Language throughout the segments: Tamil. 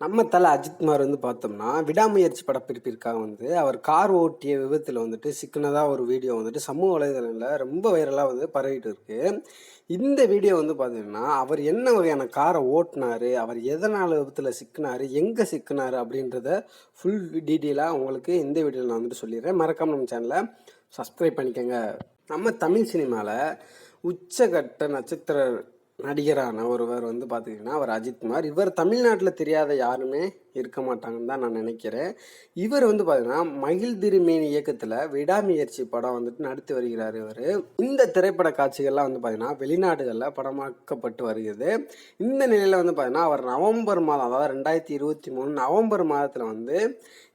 நம்ம தலை அஜித்குமார் வந்து பார்த்தோம்னா விடாமுயற்சி படப்பிடிப்பிற்காக வந்து அவர் கார் ஓட்டிய விபத்தில் வந்துட்டு சிக்கினதாக ஒரு வீடியோ வந்துட்டு சமூக வலைதளங்களில் ரொம்ப வைரலாக வந்து பரவிட்டு இருக்கு. இந்த வீடியோ வந்து பார்த்தீங்கன்னா அவர் என்ன வகையான காரை ஓட்டினார் அவர் எதனால் விபத்தில் சிக்கினார் எங்கே சிக்கினார் அப்படின்றத ஃபுல் டீட்டெயிலாக உங்களுக்கு இந்த வீடியோவில் நான் வந்துட்டு சொல்லிடுறேன். மறக்காம நம்ம சேனலை சப்ஸ்கிரைப் பண்ணிக்கோங்க. நம்ம தமிழ் சினிமாவில் உச்சகட்ட நட்சத்திர நடிகரான ஒருவர் வந்து பார்த்தீங்கன்னா அவர் அஜித்குமார் இவர் தமிழ்நாட்டில் தெரியாத யாருமே இருக்க மாட்டாங்கன்னு தான் நான் நினைக்கிறேன். இவர் வந்து பார்த்தீங்கன்னா மகிழ் திருமேனி இயக்கத்தில் விடாமுயற்சி படம் வந்துட்டு நடித்து வருகிறார் இவர். இந்த திரைப்பட காட்சிகள்லாம் வந்து பார்த்தீங்கன்னா வெளிநாடுகளில் படமாக்கப்பட்டு வருகிறது. இந்த நிலையில் வந்து பார்த்தீங்கன்னா அவர் நவம்பர் மாதம் அதாவது ரெண்டாயிரத்தி இருபத்தி மூணு நவம்பர் மாதத்தில் வந்து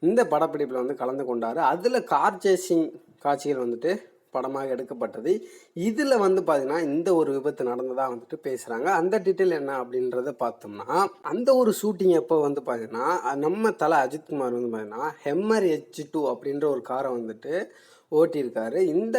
இந்த படப்பிடிப்பில் வந்து கலந்து கொண்டார். அதில் கார் சேசிங் காட்சிகள் வந்துட்டு படமாக எடுக்கப்பட்டது. இதில் வந்து பார்த்தீங்கன்னா இந்த ஒரு விபத்து நடந்ததாக வந்துட்டு பேசுகிறாங்க அந்த டீட்டெயில் என்ன அப்படின்றத பார்த்தோம்னா அந்த ஒரு ஷூட்டிங் எப்போ வந்து பார்த்தீங்கன்னா நம்ம தலை அஜித்குமார் வந்து பார்த்தீங்கன்னா ஹெம்மர் ஹெச் டூ அப்படின்ற ஒரு காரை வந்துட்டு ஓட்டியிருக்காரு. இந்த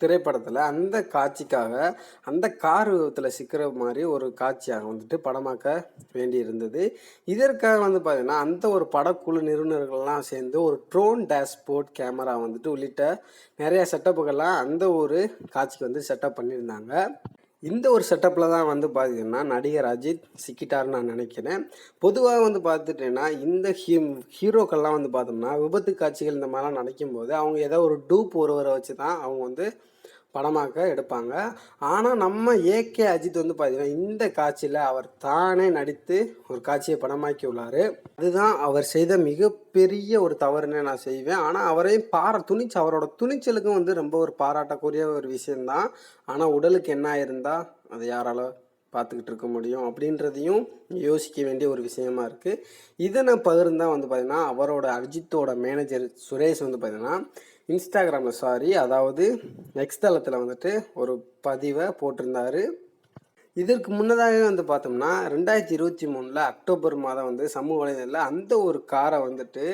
திரைப்படத்தில் அந்த காட்சிக்காக அந்த கார் விபத்தில் சிக்கிற மாதிரி ஒரு காட்சியாக வந்துட்டு படமாக்க வேண்டி இருந்தது இதற்காக வந்து பார்த்தீங்கன்னா அந்த ஒரு படக்குழு நிறுவனர்கள்லாம் சேர்ந்து ஒரு ட்ரோன் டேஷ்போர்ட் கேமரா வந்துட்டு உள்ளிட்ட நிறைய செட்டப்புகள்லாம் அந்த ஒரு காட்சிக்கு வந்து செட்டப் பண்ணியிருந்தாங்க. இந்த ஒரு செட்டப்பில் தான் வந்து பார்த்தீங்கன்னா நடிகர் அஜித் சிக்கிட்டாருன்னு நான் நினைக்கிறேன். பொதுவாக வந்து பார்த்துட்டேன்னா இந்த ஹீ ஹீரோக்கள்லாம் வந்து பார்த்தோம்னா விபத்து காட்சிகள் இந்த மாதிரிலாம் நினைக்கும் போது அவங்க ஏதோ ஒரு டூப் ஒருவரை வச்சு தான் அவங்க வந்து படமாக்க எடுப்பாங்க. ஆனால் நம்ம ஏகே அஜித் வந்து பார்த்தீங்கன்னா இந்த காட்சியில் அவர் தானே நடித்து ஒரு காட்சியை படமாக்கி உள்ளார். அதுதான் அவர் செய்த மிகப்பெரிய ஒரு தவறுன்னு நான் செய்வேன். ஆனால் அவரையும் பார துணிச்சு அவரோட துணிச்சலுக்கும் வந்து ரொம்ப ஒரு பாராட்டக்கூடிய ஒரு விஷயந்தான் ஆனால் உடலுக்கு என்ன இருந்தால் அதை யாரால பார்த்துக்கிட்டு இருக்க முடியும் அப்படின்றதையும் யோசிக்க வேண்டிய ஒரு விஷயமா இருக்குது இதை நான் பகிர்ந்தால் வந்து பார்த்தீங்கன்னா அவரோட அஜித்தோட மேனேஜர் சுரேஷ் வந்து பார்த்தீங்கன்னா இன்ஸ்டாகிராமில் சாரி அதாவது நெக்ஸ்ட் தளத்தில் வந்துட்டு ஒரு பதிவை போட்டிருந்தார். இதற்கு முன்னதாகவே வந்து பார்த்தோம்னா ரெண்டாயிரத்தி இருபத்தி மூணில் அக்டோபர் மாதம் வந்து சமூக வலைதளத்தில் அந்த ஒரு காரை வந்துட்டு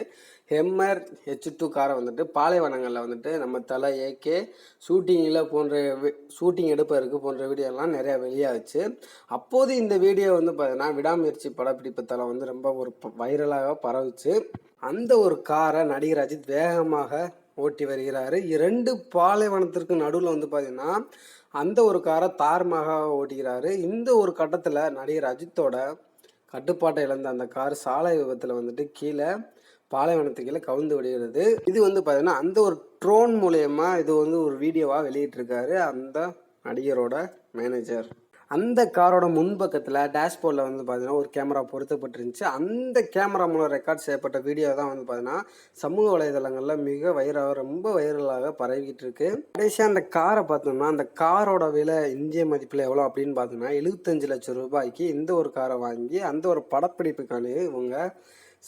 ஹெம்மர் ஹெச் டூ காரை வந்துட்டு பாலைவனங்களில் வந்துட்டு நம்ம தலை ஏகே ஷூட்டிங்கில் போன்ற ஷூட்டிங் எடுப்பதற்கு போன்ற வீடியோலாம் நிறையா வெளியாச்சு. அப்போது இந்த வீடியோ வந்து பார்த்தீங்கன்னா விடாமுயற்சி படப்பிடிப்பு தளம் வந்து ரொம்ப ஒரு வைரலாக பரவுச்சு. அந்த ஒரு காரை நடிகர் அஜித் வேகமாக ஓட்டி வருகிறாரு. இரண்டு பாலைவனத்திற்கு நடுவில் வந்து பார்த்தீங்கன்னா அந்த ஒரு காரை தார்மாக ஓட்டுகிறாரு. இந்த ஒரு கட்டத்தில் நடிகர் அஜித்தோட கட்டுப்பாட்டை இழந்த அந்த கார் சாலை விபத்தில் வந்துட்டு கீழே பாலைவனத்துக்கு கீழே கவுந்து விடுகிறது இது வந்து பார்த்தீங்கன்னா அந்த ஒரு ட்ரோன் மூலயமா இது வந்து ஒரு வீடியோவாக வெளியிட்டிருக்காரு அந்த நடிகரோட மேனேஜர் அந்த காரோட முன்பக்கத்தில் டேஷ்போர்டில் வந்து பார்த்தீங்கன்னா ஒரு கேமரா பொருத்தப்பட்டிருந்துச்சு. அந்த கேமரா மூலம் ரெக்கார்ட் செய்யப்பட்ட வீடியோ தான் வந்து பார்த்தீங்கன்னா சமூக வலைதளங்களில் மிக வைரலாக ரொம்ப வைரலாக பரவிக்கிட்டு இருக்கு கடைசியாக அந்த காரை பார்த்தோம்னா அந்த காரோட விலை இந்திய மதிப்பில் எவ்வளோ அப்படின்னு பார்த்தோம்னா எழுபத்தஞ்சு லட்சம் ரூபாய்க்கு இந்த ஒரு காரை வாங்கி அந்த ஒரு படப்பிடிப்புக்கான இவங்க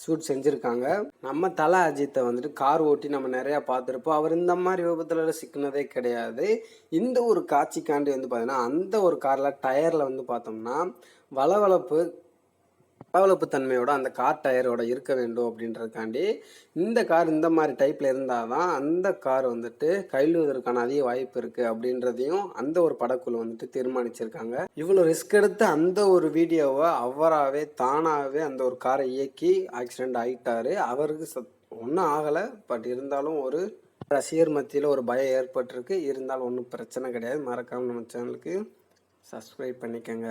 ஷூட் செஞ்சுருக்காங்க. நம்ம தலை அஜித்தை வந்துட்டு கார் ஓட்டி நம்ம நிறையா பார்த்துருப்போம். அவர் இந்த மாதிரி விபத்தில் சிக்கினதே கிடையாது. இந்த ஒரு காட்சிக்காண்டி வந்து பார்த்தீங்கன்னா அந்த ஒரு காரில் டயரில் வந்து பார்த்தோம்னா வளவளப்பு பளபளப்பு தன்மையோட அந்த கார் டயரோட இருக்க வேண்டும் அப்படின்றதுக்காண்டி இந்த கார் இந்த மாதிரி டைப்பில் இருந்தால் தான் அந்த கார் வந்துட்டு கைழுவதற்கான அதிக வாய்ப்பு இருக்குது அப்படின்றதையும் அந்த ஒரு படக்குழு வந்துட்டு தீர்மானிச்சிருக்காங்க. இவ்வளோ ரிஸ்க் எடுத்து அந்த ஒரு வீடியோவை அவராகவே தானாகவே அந்த ஒரு காரை இயக்கி ஆக்சிடெண்ட் ஆகிட்டாரு அவருக்கு சத் ஒன்றும் ஆகலை. பட் இருந்தாலும் ஒரு ரசிகர் மத்தியில் ஒரு பயம் ஏற்பட்டிருக்கு. இருந்தாலும் ஒன்றும் பிரச்சனை கிடையாது. மறக்காமல் நம்ம சேனலுக்கு சப்ஸ்கிரைப் பண்ணிக்கோங்க.